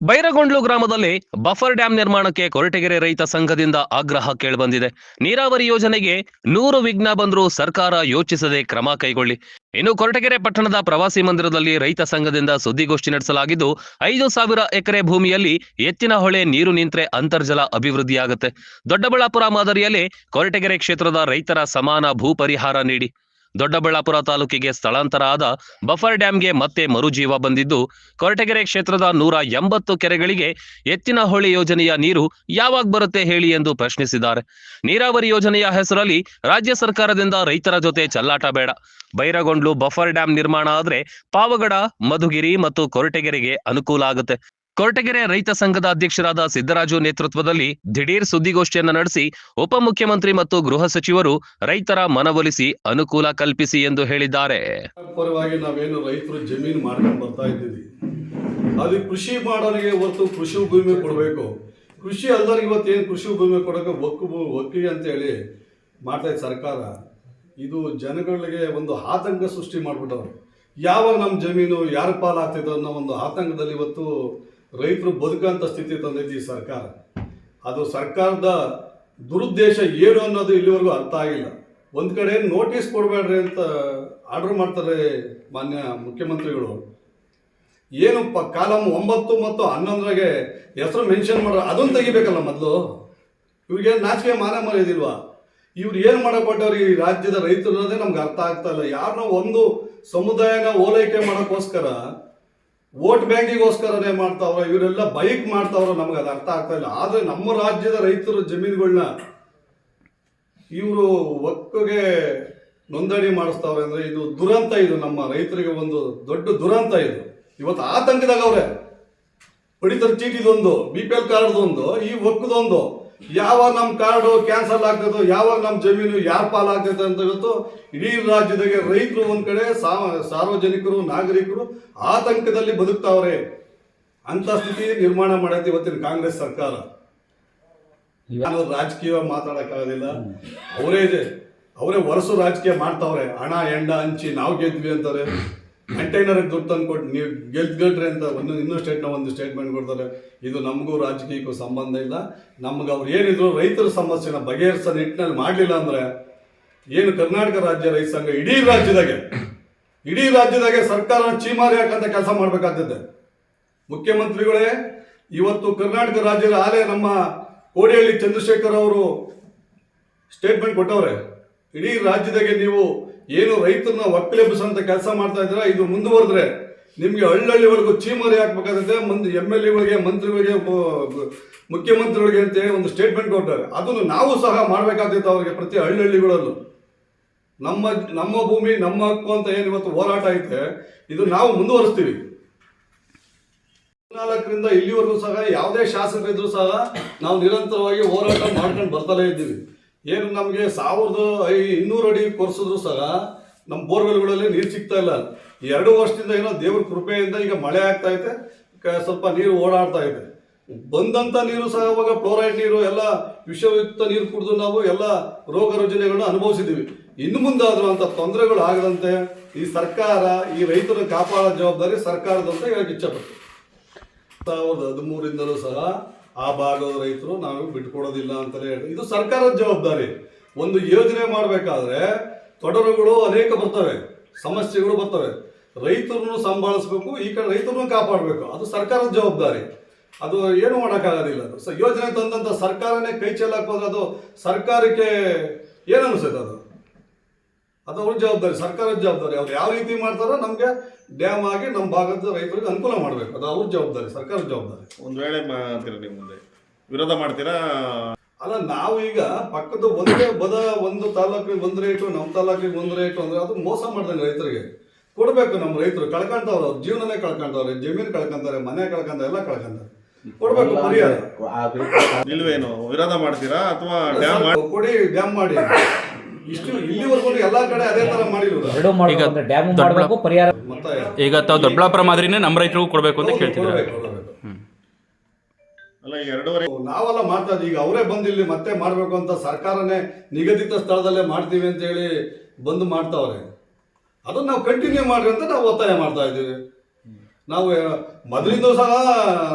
ಬೈರಗೊಂಡ್ಲು ಗ್ರಾಮದಲ್ಲಿ buffer dam ನಿರ್ಮಾಣಕ್ಕೆ ಕೊರಟಗೆರೆ ರೈತ ಸಂಘದಿಂದ ಆಗ್ರಹ ಕೇಳಿಬಂದಿದೆ. ನೀರಾವರಿ ಯೋಜನೆಗೆ ನೂರು ವಿಘ್ನ ಬಂದರೂ ಸರ್ಕಾರ ಯೋಚಿಸದೆ ಕ್ರಮ ಕೈಗೊಳ್ಳಿ. ಇನ್ನು ಕೊರಟಗೆರೆ ಪಟ್ಟಣದ ಪ್ರವಾಸಿ ಮಂದಿರದಲ್ಲಿ ರೈತ ಸಂಘದಿಂದ ಸುದ್ದಿಗೋಷ್ಠಿ ನಡೆಸಲಾಗಿದ್ದು, ಐದು ಸಾವಿರ ಎಕರೆ ಭೂಮಿಯಲ್ಲಿ ಎತ್ತಿನ ಹೊಳೆ, ನೀರು ನಿಂತ್ರೆ ಅಂತರ್ಜಲ ಅಭಿವೃದ್ಧಿಯಾಗುತ್ತೆ. ದೊಡ್ಡಬಳ್ಳಾಪುರ ಮಾದರಿಯಲ್ಲಿ ಕೊರಟಗೆರೆ ಕ್ಷೇತ್ರದ ರೈತರ ಸಮಾನ ಭೂ ಪರಿಹಾರ ನೀಡಿ. ದೊಡ್ಡಬಳ್ಳಾಪುರ ತಾಲೂಕಿಗೆ ಸ್ಥಳಾಂತರ ಆದ ಬಫರ್ ಡ್ಯಾಂಗೆ ಮತ್ತೆ ಮರುಜೀವ ಬಂದಿದ್ದು, ಕೊರಟಗೆರೆ ಕ್ಷೇತ್ರದ ನೂರ ಎಂಬತ್ತು ಕೆರೆಗಳಿಗೆ ಎತ್ತಿನ ಹೊಳೆ ಯೋಜನೆಯ ನೀರು ಯಾವಾಗ ಬರುತ್ತೆ ಹೇಳಿ ಎಂದು ಪ್ರಶ್ನಿಸಿದ್ದಾರೆ. ನೀರಾವರಿ ಯೋಜನೆಯ ಹೆಸರಲ್ಲಿ ರಾಜ್ಯ ಸರ್ಕಾರದಿಂದ ರೈತರ ಜೊತೆ ಚಲ್ಲಾಟ ಬೇಡ. ಬೈರಗೊಂಡ್ಲು ಬಫರ್ ಡ್ಯಾಂ ನಿರ್ಮಾಣ ಆದರೆ ಪಾವಗಡ, ಮಧುಗಿರಿ ಮತ್ತು ಕೊರಟಗೆರೆಗೆ ಅನುಕೂಲ ಆಗುತ್ತೆ. ಕೊರಟಗೆರೆ ರೈತ ಸಂಘದ ಅಧ್ಯಕ್ಷರಾದ ಸಿದ್ದರಾಜು ನೇತೃತ್ವದಲ್ಲಿ ದಿಢೀರ್ ಸುದ್ದಿಗೋಷ್ಠಿಯನ್ನು ನಡೆಸಿ ಉಪಮುಖ್ಯಮಂತ್ರಿ ಮತ್ತು ಗೃಹ ಸಚಿವರು ರೈತರ ಮನವೊಲಿಸಿ ಅನುಕೂಲ ಕಲ್ಪಿಸಿ ಎಂದು ಹೇಳಿದ್ದಾರೆ. ಪರವಾಗಿ ನಾವೇನು ರೈತರು ಜಮೀನು ಮಾಡ್ಕೊಂಡು ಬರ್ತಾ ಇದ್ದೀವಿ. ಅದು ಕೃಷಿ ಮಾಡೋರಿಗೆ ಹೊರತು ಕೃಷಿ ಭೂಮಿ ಕೊಡಬೇಕು. ಕೃಷಿ ಅಲ್ದವ್ರಿಗೆ ಇವತ್ತು ಏನು ಕೃಷಿ ಭೂಮಿ ಕೊಡೋಕೆ ಒಕ್ಕು ಒಕ್ಕಿ ಅಂತ ಅಂತೇಳಿ ಮಾಡ್ತಾ ಇದ್ದ ಸರ್ಕಾರ. ಇದು ಜನಗಳಿಗೆ ಒಂದು ಆತಂಕ ಸೃಷ್ಟಿ ಮಾಡಿಬಿಟ್ಟವ್ರು. ಯಾವಾಗ ನಮ್ಮ ಜಮೀನು ಯಾರ ಪಾಲಾಗ್ತಿದ್ದ ಅನ್ನೋ ಒಂದು ಆತಂಕದಲ್ಲಿ ಇವತ್ತು ರೈತರು ಬದುಕಂತ ಸ್ಥಿತಿ ತಂದೈತಿ ಈ ಸರ್ಕಾರ. ಅದು ಸರ್ಕಾರದ ದುರುದ್ದೇಶ ಏನು ಅನ್ನೋದು ಇಲ್ಲಿವರೆಗೂ ಅರ್ಥ ಆಗಿಲ್ಲ. ಒಂದು ಕಡೆ ನೋಟಿಸ್ ಕೊಡಬೇಡ್ರಿ ಅಂತ ಆರ್ಡರ್ ಮಾಡ್ತಾರೆ ಮಾನ್ಯ ಮುಖ್ಯಮಂತ್ರಿಗಳು. ಏನು ಪ ಕಾಲಂ ಒಂಬತ್ತು ಮತ್ತು ಹನ್ನೊಂದರಾಗೆ ಹೆಸರು ಮೆನ್ಷನ್ ಮಾಡ್ರೆ ಅದನ್ನು ತೆಗಿಬೇಕಲ್ಲ ಮೊದಲು? ಇವ್ರಿಗೆ ನಾಚಿಕೆ ಮಾನ ಮರ್ಯಾದಿಲ್ವಾ? ಇವ್ರು ಏನು ಮಾಡಕೊಟ್ಟವ್ರು ಈ ರಾಜ್ಯದ ರೈತರು ಅನ್ನೋದೇ ನಮ್ಗೆ ಅರ್ಥ ಆಗ್ತಾ ಇಲ್ಲ. ಯಾರನ್ನೋ ಒಂದು ಸಮುದಾಯನ ಓಲೈಕೆ ಮಾಡೋಕ್ಕೋಸ್ಕರ ವೋಟ್ ಬ್ಯಾಂಕಿಗೋಸ್ಕರನೇ ಮಾಡ್ತಾವ್ರ, ಇವರೆಲ್ಲ ಬೈಕ್ ಮಾಡ್ತಾವ್ರ ನಮ್ಗೆ ಅದು ಅರ್ಥ ಆಗ್ತಾ ಇಲ್ಲ. ಆದರೆ ನಮ್ಮ ರಾಜ್ಯದ ರೈತರ ಜಮೀನುಗಳನ್ನ ಇವರು ಒಕ್ಕಗೆ ನೋಂದಣಿ ಮಾಡಿಸ್ತಾವ್ರೆ ಅಂದ್ರೆ ಇದು ದುರಂತ ಇದು, ನಮ್ಮ ರೈತರಿಗೆ ಒಂದು ದೊಡ್ಡ ದುರಂತ ಇದು. ಇವತ್ತು ಆತಂಕದಾಗ ಅವ್ರೆ ಪಡಿತರ ಚೀಟಿದೊಂದು ಬಿ ಪಿ ಎಲ್ ಕಾರ್ಡ್ದೊಂದು, ಈ ಒಕ್ಕದೊಂದು. ಯಾವಾಗ ನಮ್ಮ ಕಾರ್ಡು ಕ್ಯಾನ್ಸಲ್ ಆಗ್ತದೋ ಯಾವಾಗ ನಮ್ಮ ಜಮೀನು ಯಾರ ಪಾಲಾಗ್ತದೆ ಅಂತ ಇವತ್ತು ಇಡೀ ರಾಜ್ಯದಾಗೆ ರೈತರು ಒಂದ್ ಕಡೆ ಸಾರ್ವಜನಿಕರು, ನಾಗರಿಕರು ಆತಂಕದಲ್ಲಿ ಬದುಕ್ತಾವ್ರೆ ಅಂತ ಸ್ಥಿತಿ ನಿರ್ಮಾಣ ಮಾಡೈತೆ ಇವತ್ತಿನ ಕಾಂಗ್ರೆಸ್ ಸರ್ಕಾರ. ನಾನು ರಾಜಕೀಯ ಮಾತಾಡೋಕ್ಕಾಗೋದಿಲ್ಲ. ಅವರೇ ಇದೆ. ಅವರೇ ವರ್ಷ ರಾಜಕೀಯ ಮಾಡ್ತಾವ್ರೆ. ಹಣ, ಎಂಡ, ಹಂಚಿ ನಾವು ಗೆದ್ವಿ ಅಂತಾರೆ. ಕಂಟೈನರ್ಗೆ ದುಡ್ಡು ತಂದು ಕೊಟ್ಟು ನೀವು ಗೆದ್ಗಟ್ರಿ ಅಂತ ಒಂದು ಇನ್ನೂ ಸ್ಟೇಟ್ನ ಒಂದು ಸ್ಟೇಟ್ಮೆಂಟ್ ಕೊಡ್ತಾರೆ. ಇದು ನಮಗೂ ರಾಜಕೀಯಕ್ಕೂ ಸಂಬಂಧ ಇಲ್ಲ. ನಮ್ಗೆ ಅವ್ರು ಏನಿದ್ರು ರೈತರ ಸಮಸ್ಯೆನ ಬಗೆಹರಿಸೋ ನಿಟ್ಟಿನಲ್ಲಿ ಮಾಡಲಿಲ್ಲ ಅಂದರೆ ಏನು ಕರ್ನಾಟಕ ರಾಜ್ಯ ರೈತ ಸಂಘ ಇಡೀ ರಾಜ್ಯದಾಗೆ ಇಡೀ ರಾಜ್ಯದಾಗೆ ಸರ್ಕಾರ ಚೀಮಾರಿ ಹಾಕಂತ ಕೆಲಸ ಮಾಡಬೇಕಾಗ್ತದೆ. ಮುಖ್ಯಮಂತ್ರಿಗಳೇ, ಇವತ್ತು ಕರ್ನಾಟಕ ರಾಜ್ಯದ ಆಲೆ ನಮ್ಮ ಕೋಡಿಹಳ್ಳಿ ಚಂದ್ರಶೇಖರ್ ಅವರು ಸ್ಟೇಟ್ಮೆಂಟ್ ಕೊಟ್ಟವ್ರೆ. ಇಡೀ ರಾಜ್ಯದಾಗೆ ನೀವು ಏನು ರೈತರನ್ನ ಒಕ್ಕಲೆಬ್ಬಿಸುವಂಥ ಕೆಲಸ ಮಾಡ್ತಾ ಇದ್ದೀರಾ, ಇದು ಮುಂದುವರೆದ್ರೆ ನಿಮಗೆ ಹಳ್ಳಹಳ್ಳಿವರೆಗೂ ಚೀಮರಿ ಹಾಕ್ಬೇಕಾಗುತ್ತೆ ಮುಂದೆ ಎಂ ಎಲ್ ಎಗಳಿಗೆ ಮಂತ್ರಿಗಳಿಗೆ ಮುಖ್ಯಮಂತ್ರಿಗಳಿಗೆ ಅಂತೇಳಿ ಒಂದು ಸ್ಟೇಟ್ಮೆಂಟ್ ಕೊಟ್ಟಾರೆ. ಅದನ್ನು ನಾವು ಸಹ ಮಾಡಬೇಕಾಗ್ತಿತ್ತು ಅವರಿಗೆ ಪ್ರತಿ ಹಳ್ಳಹಳ್ಳಿಗಳಲ್ಲೂ ನಮ್ಮ ನಮ್ಮ ಭೂಮಿ, ನಮ್ಮ ಹಕ್ಕು ಅಂತ ಏನು ಇವತ್ತು ಹೋರಾಟ ಐತೆ, ಇದು ನಾವು ಮುಂದುವರಿಸ್ತೀವಿ. ಹದಿನಾಲ್ಕರಿಂದ ಇಲ್ಲಿವರೆಗೂ ಸಹ ಯಾವುದೇ ಶಾಸಕರಿದ್ರು ಸಹ ನಾವು ನಿರಂತರವಾಗಿ ಹೋರಾಟ ಮಾಡ್ಕೊಂಡು ಬರ್ತಲೇ ಇದ್ದೀವಿ. ಏನು ನಮಗೆ ಸಾವಿರದ ಐ ಇನ್ನೂರು ಅಡಿ ಕೊರೆಸಿದ್ರು ಸಹ ನಮ್ಮ ಬೋರ್ವೆಲ್ಗಳಲ್ಲಿ ನೀರು ಸಿಗ್ತಾ ಇಲ್ಲ. ಎರಡು ವರ್ಷದಿಂದ ಏನೋ ದೇವ್ರ ಕೃಪೆಯಿಂದ ಈಗ ಮಳೆ ಆಗ್ತಾ ಐತೆ ಸ್ವಲ್ಪ ನೀರು ಓಡಾಡ್ತಾ ಇದೆ. ಬಂದಂತ ನೀರು ಸಹ ಅವಾಗ ಫ್ಲೋರೈಡ್ ನೀರು, ಎಲ್ಲ ವಿಷಯುಕ್ತ ನೀರು ಕುಡಿದು ನಾವು ಎಲ್ಲ ರೋಗ ರುಜಿನಗಳನ್ನ ಅನುಭವಿಸಿದ್ದೀವಿ ಇನ್ನು ಮುಂದಾದ್ರೂ ಅಂತ ತೊಂದರೆಗಳು ಆಗದಂತೆ ಈ ಸರ್ಕಾರ, ಈ ರೈತರ ಕಾಪಾಡೋ ಜವಾಬ್ದಾರಿ ಸರ್ಕಾರದಂತ ಹೇಳಕ್ಕೆ ಹೇಳಕ್ ಇಚ್ಛಪಡ್ತೀನಿ. ಸಾವಿರದ ಹದಿಮೂರಿಂದಲೂ ಸಹ ಆ ಭಾಗದ ರೈತರು ನಾವು ಬಿಟ್ಕೊಡೋದಿಲ್ಲ ಅಂತಲೇ ಹೇಳಿ ಇದು ಸರ್ಕಾರದ ಜವಾಬ್ದಾರಿ. ಒಂದು ಯೋಜನೆ ಮಾಡಬೇಕಾದ್ರೆ ತೊಡರುಗಳು ಅನೇಕ ಬರ್ತವೆ, ಸಮಸ್ಯೆಗಳು ಬರ್ತವೆ. ರೈತರನ್ನು ಸಂಭಾಳಿಸ್ಬೇಕು, ಈ ಕಡೆ ರೈತರನ್ನು ಕಾಪಾಡಬೇಕು. ಅದು ಸರ್ಕಾರದ ಜವಾಬ್ದಾರಿ. ಅದು ಏನು ಮಾಡೋಕ್ಕಾಗೋದಿಲ್ಲ ಸೊ ಯೋಜನೆ ತಂದಂಥ ಸರ್ಕಾರನೇ ಕೈ ಚೆಲ್ಲಕ್ಕೆ ಹೋದ್ರೆ ಅದು ಸರ್ಕಾರಕ್ಕೆ ಏನು ಅನಿಸುತ್ತೆ ಅದು? ಅದು ಅವ್ರ ಜವಾಬ್ದಾರಿ ಸರ್ಕಾರದ ಜವಾಬ್ದಾರಿ. ಅವ್ರು ಯಾವ ರೀತಿ ಮಾಡ್ತಾರೋ ನಮಗೆ ಡ್ಯಾಮ್ ಆಗಿ ನಮ್ಮ ಭಾಗದ ರೈತರಿಗೆ ಅನುಕೂಲ ಮಾಡಬೇಕು. ಅದು ಅವ್ರ ಜವಾಬ್ದಾರಿ ಸರ್ಕಾರದ ಜವಾಬ್ದಾರಿ. ಒಂದ್ ವೇಳೆ ಮಾಡ್ತೀರಾ ನೀವು ಮುಂದೆ? ವಿರೋಧ ಮಾಡ್ತೀರಾ? ಅಲ್ಲ ನಾವು ಈಗ ಪಕ್ಕದ ಒಂದೇ ಬದ ಒಂದು ತಾಲೂಕಿಗೆ ಒಂದು ರೇಟು ನಮ್ಮ ತಾಲೂಕಿಗೆ ಒಂದು ರೇಟು ಅಂದ್ರೆ ಅದು ಮೋಸ ಮಾಡ್ದಂಗೆ ರೈತರಿಗೆ. ಕೊಡಬೇಕು ನಮ್ಮ ರೈತರು ಕಳ್ಕೊಂತವ್ರು ಅವ್ರ. ಜೀವನನೇ ಕಳ್ಕೊಂತವ್ರೆ. ಜಮೀನು ಕಳ್ಕೊಂತಾರೆ ಮನೆ ಕಳ್ಕೊಂತಾರೆ ಎಲ್ಲ ಕಳ್ಕೊಂತಾರೆ. ಕೊಡ್ಬೇಕು ಪರಿಹಾರ. ನಿಲ್ವೇನು ವಿರೋಧ ಮಾಡ್ತೀರಾ ಅಥವಾ ಡ್ಯಾಮ್ ಮಾಡಿ ಕೊಡಿ ಡ್ಯಾಮ್ ಮಾಡಿ. ಇಷ್ಟು ಇಲ್ಲಿವರೆಗೂ ಎಲ್ಲಾ ಕಡೆ ಅದೇ ತರ ಎರಡು ಮಾಡಬೇಕು ಪರಿಹಾರ ಮತ್ತೆ ಈಗ ತಾವು ದೊಡ್ಡಬಳ್ಳಾಪುರ ಮಾದರಿನೇ ನಮ್ಮ ರೈತರಿಗೂ ಕೊಡಬೇಕು ಅಂತ ಕೇಳ್ತಿದ್ದಾರೆ? ಕೊಡ್ಬೇಕು, ಕೊಡ್ಬೇಕು. ಅಲ್ಲ ಈಗ ಎರಡೂವರೆ ನಾವೆಲ್ಲ ಮಾಡ್ತಾ ಇದ್ದೀವಿ. ಈಗ ಅವರೇ ಬಂದು ಇಲ್ಲಿ ಮತ್ತೆ ಮಾಡಬೇಕು ಅಂತ ಸರ್ಕಾರನೇ ನಿಗದಿತ ಸ್ಥಳದಲ್ಲೇ ಮಾಡ್ತೀವಿ ಅಂತ ಹೇಳಿ ಬಂದು ಮಾಡ್ತಾವ್ರೆ. ಅದನ್ನ ನಾವು ಕಂಟಿನ್ಯೂ ಮಾಡ್ರಿ ಅಂತ ನಾವು ಒತ್ತಾಯ ಮಾಡ್ತಾ ಇದ್ದೀವಿ. ನಾವು ಮೊದಲಿಂದ ಸಹ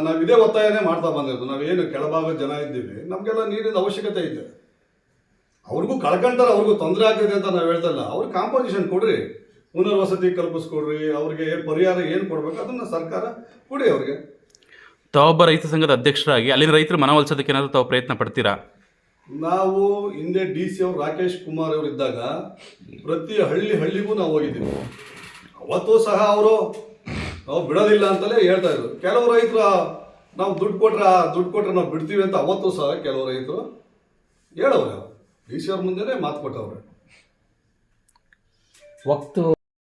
ನಾವು ಇದೇ ಒತ್ತಾಯನೇ ಮಾಡ್ತಾ ಬಂದಿರೋದು. ನಾವೇನು ಕೆಳಭಾಗದ ಜನ ಇದ್ದೀವಿ. ನಮಗೆಲ್ಲ ನೀರಿನ ಅವಶ್ಯಕತೆ ಇದೆ. ಅವ್ರಿಗೂ ಕಳ್ಕೊಂತಾರೆ ಅವ್ರಿಗೂ ತೊಂದರೆ ಆಗ್ತದೆ ಅಂತ ನಾವು ಹೇಳ್ತಾ ಇಲ್ಲ. ಅವ್ರಿಗೆ ಕಾಂಪೋಸಿಷನ್ ಕೊಡ್ರಿ ಪುನರ್ವಸತಿ ಕಲ್ಪಿಸ್ಕೊಡ್ರಿ ಅವ್ರಿಗೆ ಪರಿಹಾರ ಏನು ಕೊಡ್ಬೇಕು ಅದನ್ನು ಸರ್ಕಾರ ಕೊಡಿ ಅವ್ರಿಗೆ. ತಾವೊಬ್ಬ ರೈತ ಸಂಘದ ಅಧ್ಯಕ್ಷರಾಗಿ ಅಲ್ಲಿನ ರೈತರು ಮನವೊಲಿಸೋದಕ್ಕೆ ಏನಾದರೂ ತಾವು ಪ್ರಯತ್ನ ಪಡ್ತೀರಾ? ನಾವು ಹಿಂದೆ ಡಿ ಸಿ ಅವರು ರಾಕೇಶ್ ಕುಮಾರ್ ಅವರು ಇದ್ದಾಗ ಪ್ರತಿ ಹಳ್ಳಿ ಹಳ್ಳಿಗೂ ನಾವು ಹೋಗಿದ್ದೀವಿ. ಅವತ್ತು ಸಹ ಅವರು ನಾವು ಬಿಡೋದಿಲ್ಲ ಅಂತಲೇ ಹೇಳ್ತಾ ಇದ್ರು. ಕೆಲವು ರೈತರು ನಾವು ದುಡ್ಡು ಕೊಟ್ರೆ ಆ ದುಡ್ಡು ಕೊಟ್ರೆ ನಾವು ಬಿಡ್ತೀವಿ ಅಂತ ಅವತ್ತು ಸಹ ಕೆಲವು ರೈತರು ಹೇಳವ್ರೆ ಡಿ ಸಿ ಅವ್ರ ಮುಂದೆನೇ ಮಾತು ಕೊಟ್ಟವ್ರೆ. ವಕ್ತು